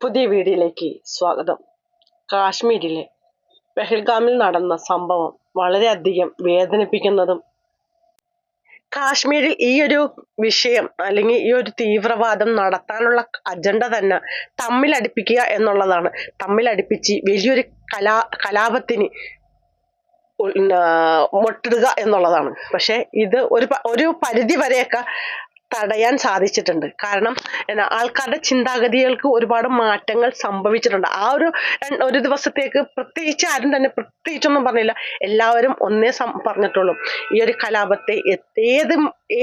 പുതിയ വീഡിയോയിലേക്ക് സ്വാഗതം. കാശ്മീരിലെ പെഹൽഗാമിൽ നടന്ന സംഭവം വളരെയധികം വേദനിപ്പിക്കുന്നതും കാശ്മീരിൽ ഈ ഒരു വിഷയം അല്ലെങ്കിൽ ഈ ഒരു തീവ്രവാദം നടത്താനുള്ള അജണ്ട തന്നെ തമ്മിലടിപ്പിക്കുക എന്നുള്ളതാണ്. തമ്മിലടിപ്പിച്ച് വലിയൊരു കലാ കലാപത്തിന് മുട്ടിടുക എന്നുള്ളതാണ്. പക്ഷെ ഇത് ഒരു ഒരു പരിധി വരെയൊക്കെ തടയാൻ സാധിച്ചിട്ടുണ്ട്. കാരണം എന്നാ ആൾക്കാരുടെ ചിന്താഗതികൾക്ക് ഒരുപാട് മാറ്റങ്ങൾ സംഭവിച്ചിട്ടുണ്ട്. ആ ഒരു ഒരു ദിവസത്തേക്ക് പ്രത്യേകിച്ച് ആരും തന്നെ പ്രത്യേകിച്ചൊന്നും പറഞ്ഞില്ല. എല്ലാവരും ഒന്നേ പറഞ്ഞിട്ടുള്ളൂ. ഈ ഒരു കലാപത്തെ ഏത്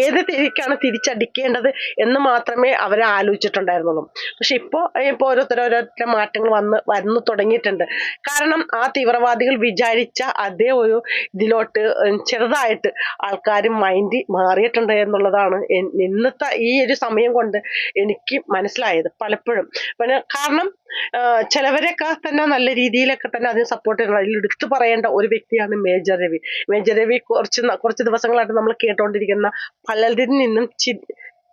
ഏത് തിരിക്കാണ് തിരിച്ചടിക്കേണ്ടത് എന്ന് മാത്രമേ അവർ ആലോചിച്ചിട്ടുണ്ടായിരുന്നുള്ളൂ. പക്ഷെ ഇപ്പോൾ ഇപ്പോൾ ഓരോരുത്തർ ഓരോരുത്തരുടെ മാറ്റങ്ങൾ വന്ന് വന്നു തുടങ്ങിയിട്ടുണ്ട്. കാരണം ആ തീവ്രവാദികൾ വിചാരിച്ച അതേ ഒരു ഇതിലോട്ട് ചെറുതായിട്ട് ആൾക്കാർ മൈൻഡ് മാറിയിട്ടുണ്ട് എന്നുള്ളതാണ് ഇന്നത്തെ ഈ ഒരു സമയം കൊണ്ട് എനിക്ക് മനസ്സിലായത് പലപ്പോഴും. പിന്നെ കാരണം ചിലവരൊക്കെ തന്നെ നല്ല രീതിയിലൊക്കെ തന്നെ അതിന് സപ്പോർട്ട് ചെയ്യുന്നത് അതിൽ എടുത്തു പറയേണ്ട ഒരു വ്യക്തിയാണ് മേജർ രവി. മേജർ രവി കുറച്ച് കുറച്ച് ദിവസങ്ങളായിട്ട് നമ്മൾ കേട്ടോണ്ടിരിക്കുന്ന പലരിൽ നിന്നും ചി-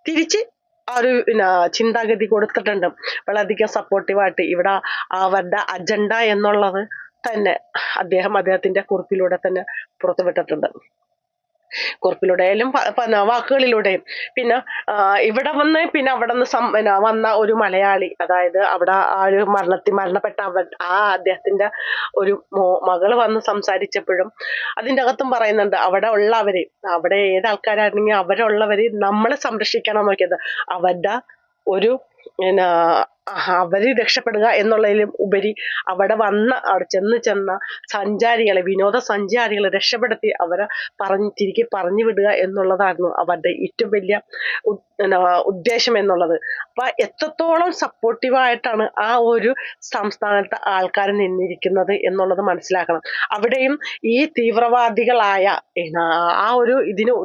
തിരിച്ച് ആ ഒരു പിന്നെ ചിന്താഗതി കൊടുത്തിട്ടുണ്ട്. വളരെയധികം സപ്പോർട്ടീവായിട്ട് ഇവിടെ അവരുടെ അജണ്ട എന്നുള്ളത് തന്നെ അദ്ദേഹം അദ്ദേഹത്തിന്റെ കുറിപ്പിലൂടെ തന്നെ പുറത്തുവിട്ടിട്ടുണ്ട്. കുറിപ്പിലൂടെയും പ- പ- വാക്കുകളിലൂടെയും. പിന്നെ ഇവിടെ വന്ന് പിന്നെ അവിടെ നിന്ന് പിന്നെ വന്ന ഒരു മലയാളി അതായത് അവിടെ ആ ഒരു മരണത്തിൽ മരണപ്പെട്ട അവ ആ അദ്ദേഹത്തിന്റെ ഒരു മോ മകൾ വന്ന് സംസാരിച്ചപ്പോഴും അതിന്റെ അകത്തും പറയുന്നുണ്ട് അവിടെ ഉള്ളവര് അവിടെ ഏത് ആൾക്കാരാണെങ്കിൽ അവരുള്ളവരെ നമ്മളെ സംരക്ഷിക്കണം നോക്കിയത് അവരുടെ ഒരു പിന്നെ അവർ രക്ഷപ്പെടുക എന്നുള്ളതിലും ഉപരി അവിടെ വന്ന അവിടെ ചെന്ന് ചെന്ന സഞ്ചാരികളെ വിനോദ സഞ്ചാരികളെ രക്ഷപ്പെടുത്തി അവരെ പറഞ്ഞ് തിരികെ പറഞ്ഞു വിടുക എന്നുള്ളതായിരുന്നു അവരുടെ ഏറ്റവും വലിയ ഉദ്ദേശം എന്നുള്ളത്. അപ്പൊ എത്രത്തോളം സപ്പോർട്ടീവായിട്ടാണ് ആ ഒരു സംസ്ഥാനത്തെ ആൾക്കാർ നിന്നിരിക്കുന്നത് എന്നുള്ളത് മനസ്സിലാക്കണം. അവിടെയും ഈ തീവ്രവാദികളായ ആ ഒരു ഇതിന്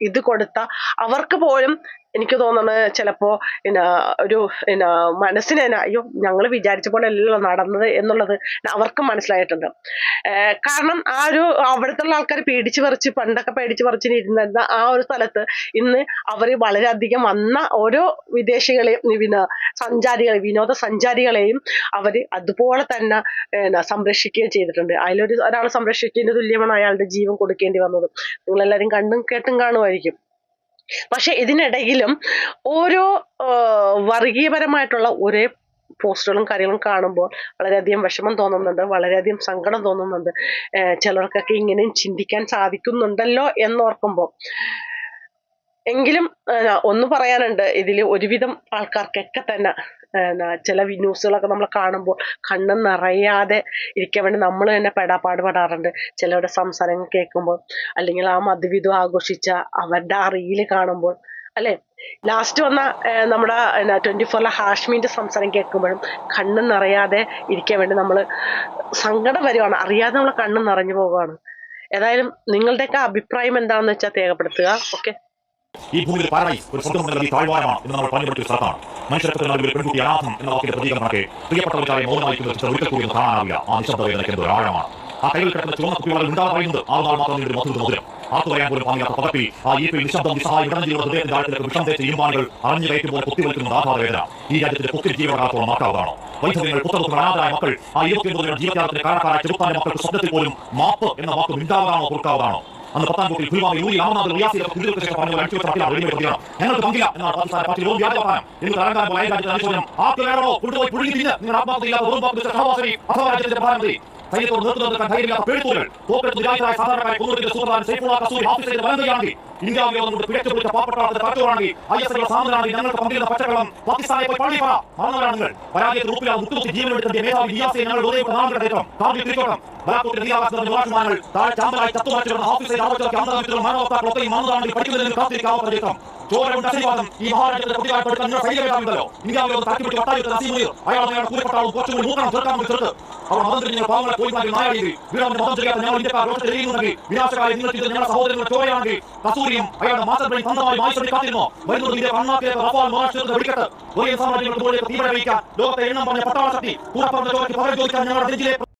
ഇത് കൊടുത്ത അവർക്ക് പോലും എനിക്ക് തോന്നുന്നത് ചിലപ്പോ പിന്നെ ഒരു പിന്നെ മനസ്സിന് അയ്യോ ഞങ്ങൾ വിചാരിച്ച പോലെ അല്ലല്ലോ നടന്നത് എന്നുള്ളത് അവർക്ക് മനസ്സിലായിട്ടുണ്ട്. കാരണം ആ ഒരു അവിടുത്തെ ആൾക്കാർ പേടിച്ച് പറിച്ച് പണ്ടൊക്കെ പേടിച്ച് ഇരുന്നിരുന്ന ആ ഒരു സ്ഥലത്ത് ഇന്ന് അവർ വളരെയധികം വന്ന ഓരോ വിദേശികളെയും വിന സഞ്ചാരികളെ വിനോദ സഞ്ചാരികളെയും അവർ അതുപോലെ തന്നെ പിന്നെ സംരക്ഷിക്കുകയും ചെയ്തിട്ടുണ്ട്. അതിലൊരു ഒരാൾ സംരക്ഷിക്കുന്നതിന് തുല്യമാണ് അയാളുടെ ജീവൻ കൊടുക്കേണ്ടി വന്നത്. നിങ്ങളെല്ലാവരും കണ്ടും കേട്ടും കാണുമായിരിക്കും. പക്ഷെ ഇതിനിടയിലും ഓരോ വർഗീയപരമായിട്ടുള്ള ഒരേ പോസ്റ്ററുകളും കാര്യങ്ങളും കാണുമ്പോൾ വളരെയധികം വിഷമം തോന്നുന്നുണ്ട് വളരെയധികം സങ്കടം തോന്നുന്നുണ്ട്. ചിലർക്കൊക്കെ ഇങ്ങനെയും ചിന്തിക്കാൻ സാധിക്കുന്നുണ്ടല്ലോ എന്നോർക്കുമ്പോൾ എങ്കിലും ഒന്ന് പറയാനുണ്ട്. ഇതിൽ ഒരുവിധം ആൾക്കാർക്കൊക്കെ തന്നെ ചില ന്യൂസുകളൊക്കെ നമ്മൾ കാണുമ്പോൾ കണ്ണ് നിറയാതെ ഇരിക്കാൻ വേണ്ടി നമ്മൾ തന്നെ പെടാപ്പാട് പെടാറുണ്ട്. ചിലരുടെ സംസാരങ്ങൾ കേൾക്കുമ്പോൾ അല്ലെങ്കിൽ ആ മധുവിധം ആഘോഷിച്ച അവരുടെ ആ റീൽ കാണുമ്പോൾ അല്ലേ? ലാസ്റ്റ് വന്ന നമ്മുടെ നമ്മുടെ ട്വന്റി ഫോറിലെ ഹാഷ്മിന്റെ സംസാരം കേൾക്കുമ്പോഴും കണ്ണ് നിറയാതെ ഇരിക്കാൻ വേണ്ടി നമ്മൾ സങ്കടം വരുവാണ്. അറിയാതെ നമ്മൾ കണ്ണ് നിറഞ്ഞു പോവുകയാണ്. ഏതായാലും നിങ്ങളുടെയൊക്കെ അഭിപ്രായം എന്താണെന്ന് വെച്ചാൽ രേഖപ്പെടുത്തുക. ഓക്കെ? ഈ ഭൂമിയിൽ പാരഡൈസ് ഒരു സ്വർഗം ഈ താഴ്വാരമാണ് എന്ന് നമ്മൾ പറഞ്ഞുകൊടുത്ത സ്ഥലത്താണ്. മനുഷ്യർക്ക് നൽകിയ പെൺകുട്ടി അനാഥം എന്ന വാക്കിന്റെ പ്രതീകം കണക്കെ പ്രിയപ്പെട്ടവർക്കായി മൗനമായിരിക്കുന്ന ചിത്രം ഒരിക്കൽ കൂടി കാണാനാവില്ല. ആ നിശബ്ദത എന്നൊക്കെ എന്തോ ആഴമാണ്. ആ കൈകൾ കിടക്കുന്ന ചുവന്ന കുട്ടികളെ ഉണ്ടാകാൻ പറയുന്നത്. ആ നാൾ മാത്രം ഒരു മധുര മധുരം. ആർക്ക് പറയാൻ പോലും പാങ്ങിയാത്ത പകർത്തി ആ ഈ നിശബ്ദം നിസ്സഹായ ഇടഞ്ഞിലുള്ള ഹൃദയത്തിന്റെ ആഴത്തിലേക്ക് വിഷം തേച്ച് ഈമാനുകൾ അറിഞ്ഞു കയറ്റുമ്പോൾ കുത്തിവലിക്കുന്ന ആഘാതവേദന ഈ രാജ്യത്തിന്റെ കുത്തി ജീവനകാലത്തോളം നോക്കാവുന്നതാണ് വൈദ്യങ്ങൾ പുത്തകത്തുന്ന അനാഥരായ മക്കൾ ആ ഇരുപത്തി ഇരുപത്തിയൊൻപത് ജീവിതത്തിന്റെ കാരണക്കാരായ ചെറുപ്പാന്റെ മക്കൾക്ക് സ്വപ്നത്തിൽ പോലും മാപ്പ് എന്ന വാക്ക് മിണ്ടാവതാണോ കൊടുക്കാവതാണോ അന്ന് പത്താംകോട്ടിൽ പുൽവാമി യൂരി രാമനാഥ് റിയാസിയൊക്കെ കുടികൾക്ക് ശേഷം പറഞ്ഞ അടിച്ചു വെച്ച പട്ടിയാണ് വെടിവെച്ച് പ്രതിയാണ്. ഞങ്ങൾക്ക് പങ്കില്ല എന്നാണ് പാകിസ്ഥാൻ പാർട്ടി വെറും വ്യാജ പറയാം എന്ന് തലങ്കാൻ പോയ രാജ്യത്തെ അനുശോചനം. ആർക്ക് വേണോ കൊണ്ടുപോയി പുഴുങ്ങി തിരിഞ്ഞ് നിങ്ങൾ ആത്മാർത്ഥയില്ലാത്ത വെറും പാർട്ടി സഹവാസി അഥവാ രാജ്യത്തിന്റെ പ്രധാനമന്ത്രി സൈന്യത്തോട് നേതൃത്വം നൽകാൻ ധൈര്യമില്ലാത്ത പേടിത്തൂകൾ തോക്കെടുത്ത് വിചാരിച്ചതായ സാധാരണക്കാരെ കൊന്നുകൊടുക്കുന്ന സൂത്രധാരൻ സൈഫുള്ള കസൂരി ഹാഫിസ് ചെയ്ത് വലതുകയാണെങ്കിൽ ഇന്ത്യ വിരോധം കൊണ്ട് പിഴച്ചു പിടിച്ച പാവപ്പെട്ട തലച്ചോറാണെങ്കിൽ ഐ എസ് ഐ സാധനമാണെങ്കിൽ ഞങ്ങൾക്ക് പങ്കിടുന്ന പച്ചക്കളം പാകിസ്ഥാനെ പോയി പള്ളി പറ മറന്നവരാണ് നിങ്ങൾ. പരാജയത്തിൽ ഉറപ്പില്ലാതെ മുട്ടുകുത്തി ജീവൻ എടുത്ത മേധാവി നിയാസെ ഞങ്ങൾ വെറുതെ നാളെ കാർഗിൽ തിരിച്ചോട്ടം. മാനവത്താക്കളൊക്കെ ഈ പഠിക്കുന്ന ലോകത്തെ എണ്ണം പറഞ്ഞ പട്ടാള ശക്തി. പറഞ്ഞ ചോരയ്ക്ക് ചോദിക്കാൻ ഞങ്ങളുടെ